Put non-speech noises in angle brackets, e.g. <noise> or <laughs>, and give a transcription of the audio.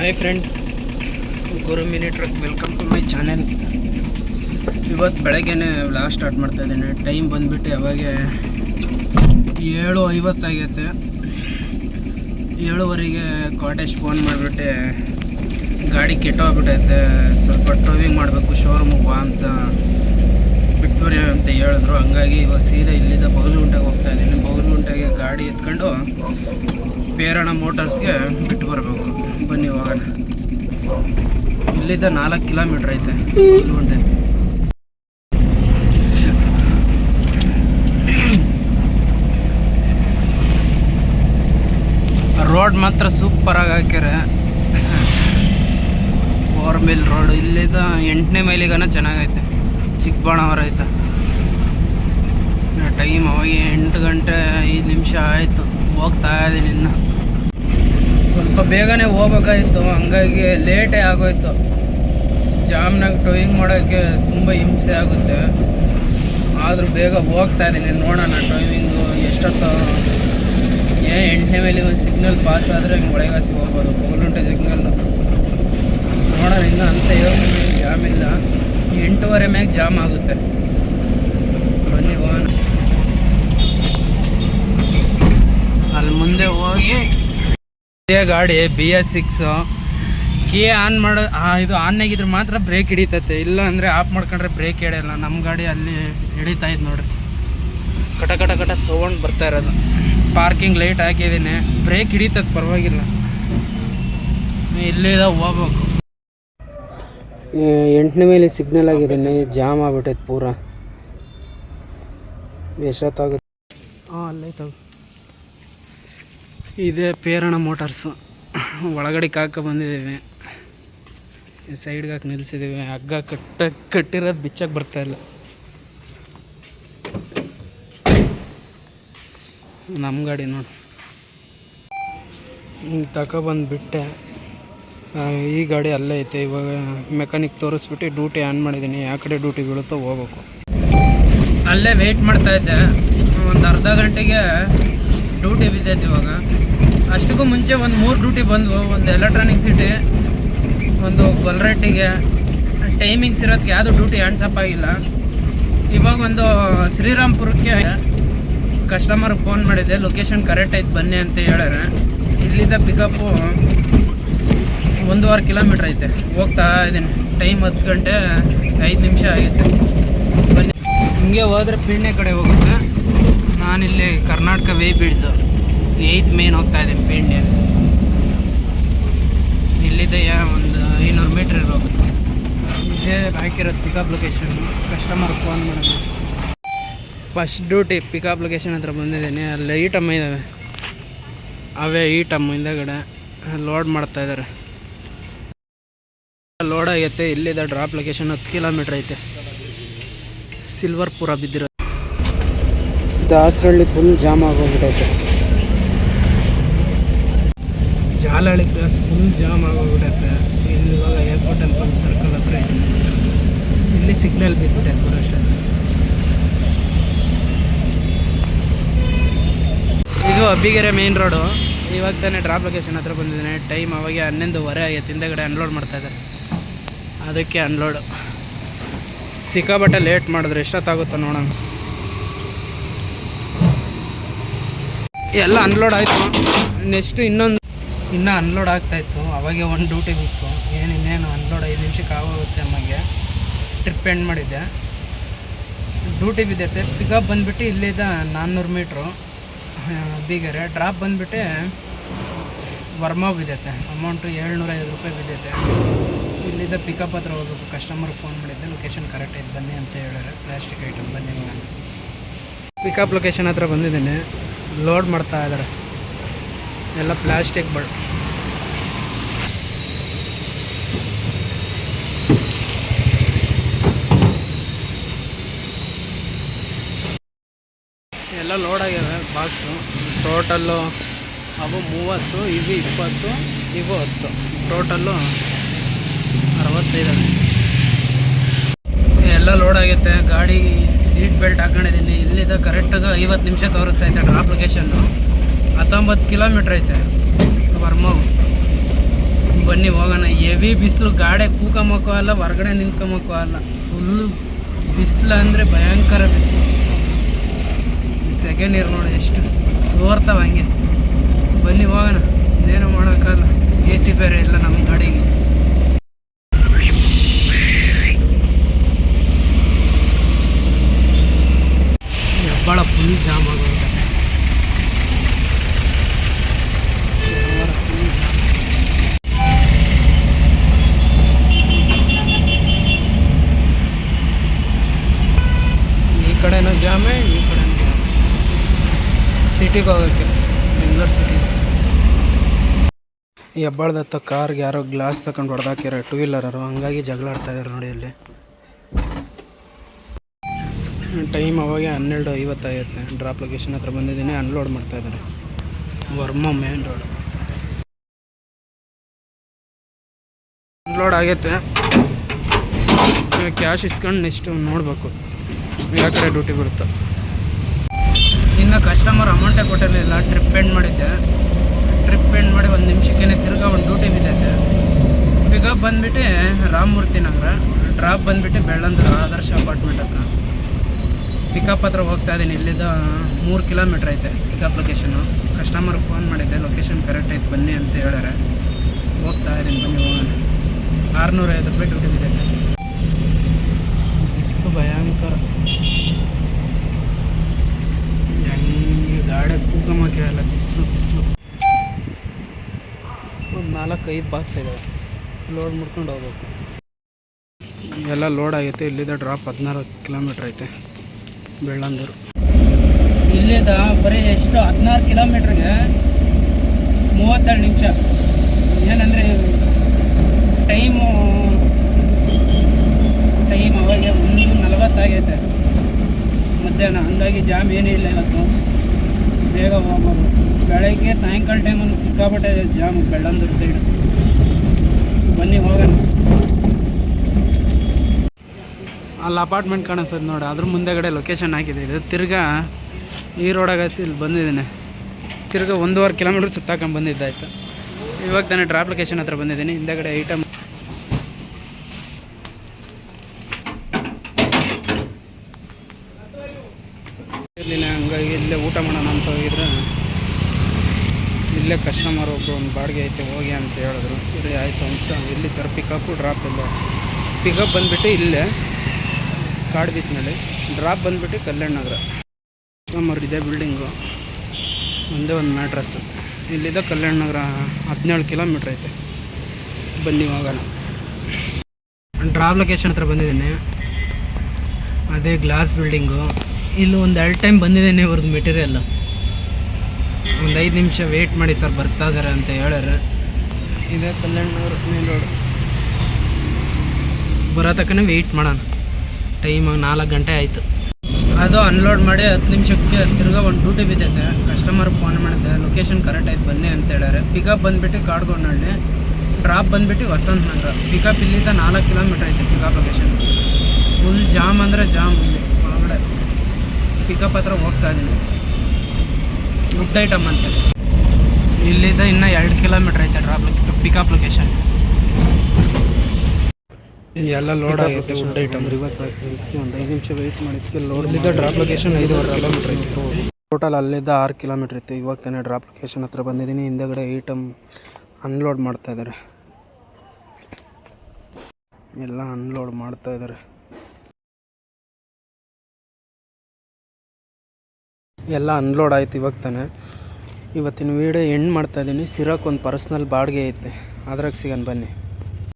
Hi friends Guru mini truck welcome to my channel ಇವತ್ತು ಬೆಳಗ್ಗೆನೆ last start ಮಾಡ್ತಾ ಇದ್ದೀನಿ. ಟೈಮ್ ಬಂದುಬಿಟ್ಟು ಯಾವಾಗ ಏಳು ಐವತ್ತಾಗೈತೆ ಏಳುವರೆಗೆ ಕಾಟೇಜ್ ಫೋನ್ ಮಾಡಿಬಿಟ್ಟು ಗಾಡಿ ಕೆಟ್ಟೋಗ್ಬಿಟ್ಟೈತೆ ಸ್ವಲ್ಪ ಡ್ರೈವಿಂಗ್ ಮಾಡಬೇಕು ಶೋರೂಮಿಗೆ ಬಾ ಅಂತ ಬಿಟ್ಬರಿ ಅಂತ ಹೇಳಿದ್ರು. ಹಂಗಾಗಿ ಇವಾಗ ಸೀದಾ ಇಲ್ಲಿಂದ ಬಗಲುಗುಂಟೆಗೆ ಹೋಗ್ತಾ ಇದ್ದೀನಿ. ಬಗಲುಗುಂಟೆಗೆ ಗಾಡಿ ಎತ್ಕೊಂಡು ಪೇರಣ ಮೋಟರ್ಸ್ಗೆ ಬಿಟ್ಟು ಬರಬೇಕು. ಬನ್ನಿ ಹೋಗೋಣ ಇಲ್ಲಿದ್ದ ನಾಲ್ಕು ಕಿಲೋಮೀಟ್ರ್ ಐತೆ. ಬಗಲುಗುಂಟೆ ರೋಡ್ ಮಾತ್ರ ಸೂಪರಾಗಿ ಹಾಕ್ಯಾರೆ. ಫೋರ್ ಮೈಲ್ ರೋಡ್ ಇಲ್ಲಿದ್ದ ಎಂಟನೇ ಮೈಲಿಗನ ಚೆನ್ನಾಗೈತೆ. ಚಿಕ್ಕಬಾಣವರ ಐತೆ. ಟೈಮ್ ಅವಾಗ ಎಂಟು ಗಂಟೆ ಐದು ನಿಮಿಷ ಆಯಿತು. ಹೋಗ್ತಾ ಇದ್ದೀನಿ ಇನ್ನು. ಬೇಗನೆ ಹೋಗ್ಬೇಕಾಗಿತ್ತು ಹಂಗಾಗಿ ಲೇಟೇ ಆಗೋಯ್ತು. ಜಾಮ್ನಾಗ ಡ್ರೈವಿಂಗ್ ಮಾಡೋಕ್ಕೆ ತುಂಬ ಹಿಂಸೆ ಆಗುತ್ತೆ. ಆದರೂ ಬೇಗ ಹೋಗ್ತಾ ಇದ್ದೀನಿ. ನೋಡೋಣ ಡ್ರೈವಿಂಗು ಎಷ್ಟೊತ್ತು. ಏ, ಎಂಟನೇ ಮೇಲೆ ಒಂದು ಸಿಗ್ನಲ್ ಪಾಸ್ ಆದರೆ ಹಿಂಗೆ ಒಳಗಾಸಿ ಹೋಗ್ಬೋದು. ಬೋಗಲುಂಟೆ ಸಿಗ್ನಲ್ ನೋಡೋಣ ಇನ್ನೂ ಅಂತ ಹೇಳಿ ಜಾಮ್ ಇಲ್ಲ. ಎಂಟೂವರೆ ಮೇಲೆ ಜಾಮ್ ಆಗುತ್ತೆ. ಬನ್ನಿ, ಹೋಗೋಣ. ಅಲ್ಲಿ ಮುಂದೆ ಹೋಗಿ ಇದೇ ಗಾಡಿ B S six key on ಮಾಡೋ ಇದು ಆನ್ ಆಗಿದ್ರೆ ಮಾತ್ರ ಬ್ರೇಕ್ ಹಿಡಿತೈತೆ. ಇಲ್ಲ ಅಂದರೆ ಆಫ್ ಮಾಡ್ಕೊಂಡ್ರೆ ಬ್ರೇಕ್ ಹಿಡಿಯಲ್ಲ ನಮ್ಮ ಗಾಡಿ ಅಲ್ಲಿ ಹಿಡಿತಾ ಇದ್ದು ನೋಡ್ರಿ. ಕಟ ಕಟ ಕಟ ಸೌಂಡ್ ಬರ್ತಾ ಇರೋದು. ಪಾರ್ಕಿಂಗ್ ಲೈಟ್ ಹಾಕಿದ್ದೀನಿ ಬ್ರೇಕ್ ಹಿಡಿತದೆ ಪರವಾಗಿಲ್ಲ. ಇಲ್ಲಿದ ಹೋಗ್ಬೇಕು. ಎಂಟನೇ ಮೇಲೆ ಸಿಗ್ನಲ್ ಆಗಿದ್ದೀನಿ ಜಾಮ್ ಆಗ್ಬಿಟ್ಟೈತೆ ಪೂರ. ಎಷ್ಟೊತ್ತಾಗುತ್ತೆ? ಹಾಂ ಅಲ್ಲೈತವು ಇದೇ ಪೇರಣ ಮೋಟಾರ್ಸು. ಒಳಗಡೆ ಕಾಕ ಬಂದಿದ್ದೀವಿ. ಸೈಡ್ಗೆ ಹಾಕಿ ನಿಲ್ಸಿದ್ದೀವಿ. ಹಗ್ಗ ಕಟ್ಟ ಕಟ್ಟಿರೋದು ಬಿಚ್ಚಕ್ಕೆ ಬರ್ತಾ ಇಲ್ಲ. ನಮ್ಮ ಗಾಡಿ ನೋಡಿ. ತಗೊಬಂದು ಬಿಟ್ಟೆ ಈ ಗಾಡಿ ಅಲ್ಲೇ ಐತೆ. ಇವಾಗ ಮೆಕ್ಯಾನಿಕ್ ತೋರಿಸ್ಬಿಟ್ಟು ಡ್ಯೂಟಿ ಆನ್ ಮಾಡಿದ್ದೀನಿ. ಯಾವ ಕಡೆ ಡ್ಯೂಟಿ ಬೀಳುತ್ತೋ ಹೋಗ್ಬೇಕು. ಅಲ್ಲೇ ವೆಯ್ಟ್ ಮಾಡ್ತಾ ಇದ್ದೆ. ಒಂದು ಅರ್ಧ ಗಂಟೆಗೆ ಡ್ಯೂಟಿ ಬಿದ್ದೈತೆ ಇವಾಗ. ಅಷ್ಟಕ್ಕೂ ಮುಂಚೆ ಒಂದು ಮೂರು ಡ್ಯೂಟಿ ಬಂದವು. ಒಂದು ಎಲೆಕ್ಟ್ರಾನಿಕ್ ಸಿಟಿ ಒಂದು ಗೊಲ್ರಟ್ಟಿಗೆ ಟೈಮಿಂಗ್ಸ್ ಇರೋದಕ್ಕೆ ಯಾವುದು ಡ್ಯೂಟಿ ಹ್ಯಾಂಡ್ಸಪ್ ಆಗಿಲ್ಲ. ಇವಾಗ ಒಂದು ಶ್ರೀರಾಮ್ಪುರಕ್ಕೆ ಕಸ್ಟಮರ್ಗೆ ಫೋನ್ ಮಾಡಿದ್ದೆ ಲೊಕೇಶನ್ ಕರೆಕ್ಟ್ ಆಯ್ತು ಬನ್ನಿ ಅಂತ ಹೇಳ್ಯಾರ. ಇಲ್ಲಿಂದ ಪಿಕಪ್ಪು ಒಂದೂವರೆ ಕಿಲೋಮೀಟ್ರ್ ಐತೆ. ಹೋಗ್ತಾ ಇದ್ದೀನಿ. ಟೈಮ್ ಹತ್ತು ಗಂಟೆ ಐದು ನಿಮಿಷ ಆಗೈತೆ. ಬನ್ನಿ. ಹಿಂಗೆ ಹೋದ್ರೆ ಪಿಣ್ಣೆ ಕಡೆ ಹೋಗುತ್ತೆ. ನಾನಿಲ್ಲಿ ಕರ್ನಾಟಕ ವೇ ಬಿಡ್ದು ಏಯ್ತ್ ಮೇನ್ ಹೋಗ್ತಾ ಇದ್ದೀನಿ ಪೀಣ್ಯ ಇಲ್ಲಿದೆ ಒಂದು ಐನೂರು ಮೀಟ್ರ್ ಇರ್ಬೇಕು ಇದೇ ಹಾಕಿರೋದು ಪಿಕಪ್ ಲೊಕೇಶನ್ ಕಸ್ಟಮರ್ ಫೋನ್ ಮಾಡೋದು. ಫಸ್ಟ್ ಡ್ಯೂಟಿ ಪಿಕಪ್ ಲೊಕೇಶನ್ ಹತ್ರ ಬಂದಿದ್ದೀನಿ, ಅಲ್ಲಿ ಈ ಟಮ್ಮ ಇದ್ದಾವೆ. ಅವೇ ಈ ಟಮ್ ಹಿಂದಗಡೆ ಲೋಡ್ ಮಾಡ್ತಾ ಇದ್ದಾರೆ. ಲೋಡ್ ಆಗೈತೆ, ಇಲ್ಲಿದೆ ಡ್ರಾಪ್ ಲೊಕೇಶನ್ ಹತ್ತು ಕಿಲೋಮೀಟ್ರ್ ಐತೆ. ಸಿಲ್ವರ್ಪುರ ಬಿದ್ದಿರೋ ದಾಸರಳ್ಳಿ ಫುಲ್ ಜಾಮ್ ಆಗೋಗ್ಬಿಟ್ಟೈತೆ ಕ್ರಾಸ್ ಫುಲ್ ಜಾಮ್ ಆಗೋಗ್ಬಿಟ್ಟೈತೆ. ಇಲ್ಲಿ ಇವಾಗ ಏರ್ಪೋರ್ಟ್ ಟೆಂಪಲ್ ಸರ್ಕಲ್ ಹತ್ರ ಇಲ್ಲಿ ಸಿಗ್ನಲ್ ಬಿದ್ದುಬಿಟ್ಟೈತೆ ಅಷ್ಟೇ. ಇದು ಅಬ್ಬಿಗೆರೆ ಮೇನ್ ರೋಡು ಇವಾಗ ತಾನೇ ಡ್ರಾಪ್ ಲೊಕೇಶನ್ ಹತ್ರ ಬಂದಿದ್ದೇನೆ. ಟೈಮ್ ಅವಾಗ ಹನ್ನೊಂದುವರೆ ಆಗೈತೆ ಹಿಂದೆಗಡೆ ಅನ್ಲೋಡ್ ಮಾಡ್ತಾ ಇದ್ದಾರೆ. ಅದಕ್ಕೆ ಅನ್ಲೋಡು ಸಿಕ್ಕಾಬಟ್ಟೆ ಲೇಟ್ ಮಾಡಿದ್ರೆ ಎಷ್ಟೊತ್ತಾಗುತ್ತೋ ನೋಡೋಣ. ಎಲ್ಲ ಅನ್ಲೋಡ್ ಆಯಿತು. ನೆಕ್ಸ್ಟು ಇನ್ನೊಂದು ಇನ್ನೂ ಅನ್ಲೋಡ್ ಆಗ್ತಾಯಿತ್ತು ಅವಾಗೆ ಒಂದು ಡ್ಯೂಟಿ ಬಿತ್ತು. ಏನು ಇನ್ನೇನು ಅನ್ಲೋಡ್ ಐದು ನಿಮಿಷಕ್ಕೆ ಆಗೋಗುತ್ತೆ ಅಮ್ಮಗೆ ಟ್ರಿಪ್ ಎಂಡ್ ಮಾಡಿದ್ದೆ. ಡ್ಯೂಟಿ ಬಿದ್ದೈತೆ. ಪಿಕಪ್ ಬಂದುಬಿಟ್ಟು ಇಲ್ಲಿದ್ದ ನಾನ್ನೂರು ಮೀಟ್ರು <laughs> ಬೀಗರೆ. ಡ್ರಾಪ್ ಬಂದುಬಿಟ್ಟು. ವರ್ಮಾ ಬಿದ್ದೈತೆ. ಅಮೌಂಟು ಏಳ್ನೂರೈವತ್ತು ರೂಪಾಯಿ ಬಿದ್ದೈತೆ. ಇಲ್ಲಿದ್ದ ಪಿಕಪ್ ಹತ್ರ ಹೋಗ್ಬೇಕು. ಕಸ್ಟಮರ್ಗೆ ಫೋನ್ ಮಾಡಿದ್ದೆ. ಲೊಕೇಶನ್ ಕರೆಕ್ಟ್ ಐತೆ. ಬನ್ನಿ ಅಂತ ಹೇಳಿದ್ರೆ. ಪ್ಲಾಸ್ಟಿಕ್ ಐಟಮ್ ಬನ್ನಿ ನಾನು ಪಿಕಪ್ ಲೊಕೇಶನ್ ಹತ್ರ ಬಂದಿದ್ದೀನಿ. ಲೋಡ್ ಮಾಡ್ತಾ ಇದ್ದಾರೆ. ಎಲ್ಲ ಪ್ಲಾಸ್ಟಿಕ್ ಬಡ್ ಎಲ್ಲ ಲೋಡ್ ಆಗಿದೆ ಬಾಕ್ಸು ಟೋಟಲ್ಲು ಅವು ಮೂವತ್ತು ಇವು ಇಪ್ಪತ್ತು, ಇವು ಹತ್ತು. ಟೋಟಲ್ಲು ಅರವತ್ತೈದು ಎಲ್ಲ ಲೋಡ್ ಆಗೈತೆ, ಗಾಡಿ ಸೀಟ್ ಬೆಲ್ಟ್ ಹಾಕೊಂಡಿದ್ದೀನಿ ಇಲ್ಲಿದ್ದ ಕರೆಕ್ಟಾಗಿ ಐವತ್ತು ನಿಮಿಷ ತೋರಿಸ್ತಾ ಐತೆ ಡ್ರಾಪ್ ಲೊಕೇಶನ್ನು ಹತ್ತೊಂಬತ್ತು ಕಿಲೋಮೀಟ್ರ್ ಐತೆ. ವರ್ಮ. ಬನ್ನಿ ಹೋಗೋಣ. ಹೆವಿ ಬಿಸಿಲು, ಗಾಡೆ ಕೂಕಮಕ್ಕೂ ಅಲ್ಲ, ಹೊರಗಡೆ ನಿಂತ್ಕೊಂಬಕ್ಕೂ ಅಲ್ಲ. ಫುಲ್ ಬಿಸಿಲು ಅಂದರೆ ಭಯಂಕರ ಬಿಸಿಲು. ಸೆಕೆಂಡ್ ಇಯರ್ ನೋಡಿ ಎಷ್ಟು ಸೋರ್ತಾವ ಹಂಗೆ. ಬನ್ನಿ ಹೋಗೋಣ. ಇನ್ನೇನು ಮಾಡೋಕ್ಕಲ್ಲ ಎ ಸಿ ಬೇರೆ ಇಲ್ಲ ನಮ್ಮ ಗಾಡಿಗೆ ಹೆಬ್ಬಾಳ ಫುಲ್ ಜಾಮ್ ಆಗೋಗುತ್ತೆ full ಜಾಮ್. ಈ ಕಡೆನೂ ಜಾಮೆ ಈ ಕಡೆ ಸಿಟಿಗೆ ಹೋಗೋಕ್ಕೆ, ಬೆಂಗಳೂರು ಸಿಟಿ. ಈ ಹೆಬ್ಬಾಳ್ದ ಕಾರ್ಗೆ ಯಾರೋ ಗ್ಲಾಸ್ ತಗೊಂಡು ಹೊಡೆದಾಕ್ಯಾರ ಟೂ ವೀಲರರು ಹಂಗಾಗಿ ಜಗಳ ಆಡ್ತಾ ಇದಾರೆ ನೋಡಿ ಇಲ್ಲಿ. ಟೈಮ್ ಅವಾಗೆ ಹನ್ನೆರಡು ಐವತ್ತೈತೆ ಡ್ರಾಪ್ ಲೊಕೇಶನ್ ಹತ್ರ ಬಂದಿದ್ದೀನಿ ಅನ್ಲೋಡ್ ಮಾಡ್ತಾ ಇದ್ದಾರೆ ವರ್ಮ ಮೇನ್ ರೋಡ್ ಅನ್ಲೋಡ್ ಆಗೈತೆ. ಕ್ಯಾಶ್ ಇಸ್ಕೊಂಡು ನೆಕ್ಸ್ಟು ನೋಡಬೇಕು. ಯಾವ ಡ್ಯೂಟಿ ಬರುತ್ತೆ. ಇನ್ನು ಕಸ್ಟಮರ್ ಅಮೌಂಟೇ ಕೊಟ್ಟಿರಲಿಲ್ಲ ಟ್ರಿಪ್ ಎಂಡ್ ಮಾಡಿದ್ದೆ. ಟ್ರಿಪ್ ಎಂಡ್ ಮಾಡಿ ಒಂದು ನಿಮಿಷಕ್ಕೇನೆ ತಿರ್ಗಾ ಒಂದು ಡ್ಯೂಟಿ ಬಿದ್ದೈತೆ. ಪಿಕಪ್ ಬಂದುಬಿಟ್ಟು ರಾಮಮೂರ್ತಿ ನಗರ ಡ್ರಾಪ್ ಬಂದುಬಿಟ್ಟು ಬೆಳ್ಳಂದ್ರ ಆದರ್ಶ ಅಪಾರ್ಟ್ಮೆಂಟ್ ಹತ್ರ. ಪಿಕಪ್ ಹತ್ರ ಹೋಗ್ತಾ ಇದ್ದೀನಿ, ಇಲ್ಲಿದ್ದ ಮೂರು ಕಿಲೋಮೀಟ್ರ್ ಐತೆ ಪಿಕಪ್ ಲೊಕೇಶನು ಕಸ್ಟಮರ್ ಫೋನ್ ಮಾಡಿದ್ದೆ ಲೊಕೇಶನ್ ಕರೆಕ್ಟ್ ಐತೆ, ಬನ್ನಿ ಅಂತ ಹೇಳ್ಯಾರೆ. ಹೋಗ್ತಾ ಇದ್ದೀನಿ, ಬನ್ನಿ ಹೋಗೋಣ. ಆರುನೂರೈವತ್ತು ರೂಪಾಯಿ ಡ್ಯೂಟಿ ಬಿದ್ದೈತೆ. ಬಿಸಿಲು ಭಯಂಕರ ಹೆಂಗೆ ಗಾಡಿ ಕೂಗಮಕ್ಕೆ ಅಲ್ಲ ಬಿಸಿಲು ಬಿಸಿಲು ಒಂದು ನಾಲ್ಕೈದು ಬಾಕ್ಸ್ ಇದಾವೆ. ಲೋಡ್ ಮುಡ್ಕೊಂಡು ಹೋಗ್ಬೇಕು. ಎಲ್ಲ ಲೋಡ್ ಆಗೈತೆ ಇಲ್ಲಿದ್ದ ಡ್ರಾಪ್ ಹದಿನಾರು ಕಿಲೋಮೀಟ್ರ್ ಐತೆ ಬೆಳ್ಳಂದೂರು. ಇಲ್ಲಿಂದ ಬರೀ ಎಷ್ಟು ಹದಿನಾರು ಕಿಲೋಮೀಟ್ರಿಗೆ ಮೂವತ್ತೆರಡು ನಿಮಿಷ. ಏನಂದರೆ ಟೈಮು ಟೈಮ್ ಅವಾಗ ಒಂದು ನಲವತ್ತಾಗೈತೆ ಮಧ್ಯಾಹ್ನ ಹಂಗಾಗಿ ಜಾಮ್ ಏನೂ ಇಲ್ಲ ಇವತ್ತು. ಬೇಗ ಹೋಗ್ಬೋದು. ಬೆಳಗ್ಗೆ ಸಾಯಂಕಾಲ ಟೈಮಲ್ಲಿ ಸಿಕ್ಕಾಪಟ್ಟೆ ಜಾಮ್ ಬೆಳ್ಳಂದೂರು ಸೈಡ್ ಬನ್ನಿ ಹೋಗೋಣ ಅಲ್ಲಿ ಅಪಾರ್ಟ್ಮೆಂಟ್ ಕಾಣಿಸ್ತದೆ ನೋಡಿ. ಅದ್ರ ಮುಂದೆಗಡೆ ಲೊಕೇಶನ್ ಹಾಕಿದೆ. ಇದು ತಿರ್ಗಾ ಈ ರೋಡಾಗ ಇಲ್ಲಿ ಬಂದಿದ್ದೀನಿ. ತಿರ್ಗಾ ಒಂದೂವರೆ ಕಿಲೋಮೀಟ್ರ್ ಸುತ್ತಾಕೊಂಡು ಬಂದಿದ್ದಾಯ್ತು ಇವಾಗ ತಾನೇ ಡ್ರಾಪ್ ಲೊಕೇಶನ್ ಹತ್ರ ಬಂದಿದ್ದೀನಿ. ಹಿಂದೆಗಡೆ ಐಟಮ್ ಇರಲಿಲ್ಲ ಹಂಗಾಗಿ ಇಲ್ಲೇ ಊಟ ಮಾಡೋಣ ಅಂತ ಹೋಗಿದ್ರೆ ಇಲ್ಲೇ ಕಸ್ಟಮರ್ ಒಬ್ಬರು ಒಂದು ಬಾಡಿಗೆ ಐತೆ, ಹೋಗಿ ಅಂತ ಹೇಳಿದ್ರು. ಸರಿ, ಆಯಿತು ಅಂತ. ಇಲ್ಲಿ ಸರ್ ಪಿಕಪ್ಪು ಡ್ರಾಪ್ ಇಲ್ಲ. ಪಿಕಪ್ ಬಂದುಬಿಟ್ಟು ಇಲ್ಲೇ ಕಾಡು ಬೀಚ್ನಲ್ಲಿ ಡ್ರಾಪ್ ಬಂದುಬಿಟ್ಟು ಕಲ್ಯಾಣ ನಗರ. ಕಸ್ಟಮರ್ ಇದೆ ಬಿಲ್ಡಿಂಗು. ಒಂದೇ ಒಂದು ಮ್ಯಾಟ್ರಸ್. ಇಲ್ಲಿದ್ದ ಕಲ್ಯಾಣ ನಗರ ಹದಿನೇಳು ಕಿಲೋಮೀಟ್ರ್ ಐತೆ. ಬನ್ನಿ ಹೋಗೋಣ. ಡ್ರಾಪ್ ಲೊಕೇಶನ್ ಹತ್ರ ಬಂದಿದ್ದೀನಿ. ಅದೇ ಗ್ಲಾಸ್ ಬಿಲ್ಡಿಂಗು. ಇಲ್ಲಿ ಒಂದು ಎರಡು ಟೈಮ್ ಬಂದಿದ್ದೇನೆ ಇವ್ರದ್ದು ಮೆಟೀರಿಯಲ್. ಒಂದು ಐದು ನಿಮಿಷ ವೆಯ್ಟ್ ಮಾಡಿ ಸರ್ ಬರ್ತಾ ಇದ್ದಾರೆ ಅಂತ ಹೇಳ್ಯಾರ. ಇದೇ ಕಲ್ಯಾಣನಗರ ಮೇನ್ ರೋಡ್. ಬರೋ ತಕ್ಕನೇ ವೆಯ್ಟ್ ಮಾಡೋಣ. ಟೈಮ್ ನಾಲ್ಕು ಗಂಟೆ ಆಯಿತು. ಅದು ಅನ್ಲೋಡ್ ಮಾಡಿ ಹತ್ತು ನಿಮಿಷಕ್ಕೆ ತಿರ್ಗಾ ಒಂದು ಡ್ಯೂಟಿ ಬಿದ್ದೈತೆ ಕಸ್ಟಮರ್ ಫೋನ್ ಮಾಡಿದೆ. ಲೊಕೇಶನ್ ಕರೆಕ್ಟ್ ಆಯ್ತು, ಬನ್ನಿ ಅಂತ ಹೇಳ್ಯಾರೆ. ಪಿಕಪ್ ಬಂದುಬಿಟ್ಟು ಕಾಡ್ಗೊಂಡಳ್ಳಿ. ಡ್ರಾಪ್ ಬಂದುಬಿಟ್ಟು ವಸಂತ ನಗರ ಪಿಕಪ್ ಇಲ್ಲಿಂದ ನಾಲ್ಕು ಕಿಲೋಮೀಟ್ರ್ ಐತೆ ಪಿಕಪ್ ಲೊಕೇಶನ್ ಫುಲ್ ಜಾಮ್ ಅಂದರೆ ಜಾಮ್ ಇಲ್ಲಿ, ಒಳಗಡೆ. ಪಿಕಪ್ ಹತ್ರ ಹೋಗ್ತಾ ಇದ್ದೀನಿ ಗುಡ್ ಐಟಮ್ ಅಂತ. ಇಲ್ಲಿಂದ ಇನ್ನೂ ಎರಡು ಕಿಲೋಮೀಟ್ರ್ ಐತೆ ಡ್ರಾಪ್ ಪಿಕಪ್ ಲೊಕೇಶನ್ ಎಲ್ಲ ಲೋಡ್ ಆಗುತ್ತೆ ವುಡ್ ಐಟಮ್ ರಿವರ್ಸ್ ನಿಲ್ಲಿಸಿ ಒಂದು ಐದು ನಿಮಿಷ ವೆಯ್ಟ್ ಮಾಡಿದ್ದಕ್ಕೆ ಲೋಡ್ ಇಲ್ಲಿದ್ದ ಡ್ರಾಪ್ ಲೊಕೇಶನ್ ಐದುವರೆ ಕಿಲೋಮೀಟ್ರ್ ಇತ್ತು. ಟೋಟಲ್ ಅಲ್ಲಿದ್ದ ಆರು ಕಿಲೋಮೀಟ್ರ್ ಇತ್ತು. ಇವಾಗ ತಾನೇ ಡ್ರಾಪ್ ಲೊಕೇಶನ್ ಹತ್ರ ಬಂದಿದ್ದೀನಿ. ಹಿಂದೆಗಡೆ ಐಟಮ್ ಅನ್ಲೋಡ್ ಮಾಡ್ತಾ ಇದ್ದಾರೆ ಎಲ್ಲ ಅನ್ಲೋಡ್ ಮಾಡ್ತಾ ಇದ್ದಾರೆ ಎಲ್ಲ ಅನ್ಲೋಡ್ ಆಯ್ತು ಇವಾಗ ತಾನೆ. ಇವತ್ತಿನ ವೀಡಿಯೋ ಎಂಡ್ ಮಾಡ್ತಾ ಇದ್ದೀನಿ. ಸಿರಾಕ್ ಒಂದು ಪರ್ಸ್ನಲ್ ಬಾಡಿಗೆ ಐತೆ. ಅದ್ರಾಗ ಸಿಗೋಣ ಬನ್ನಿ.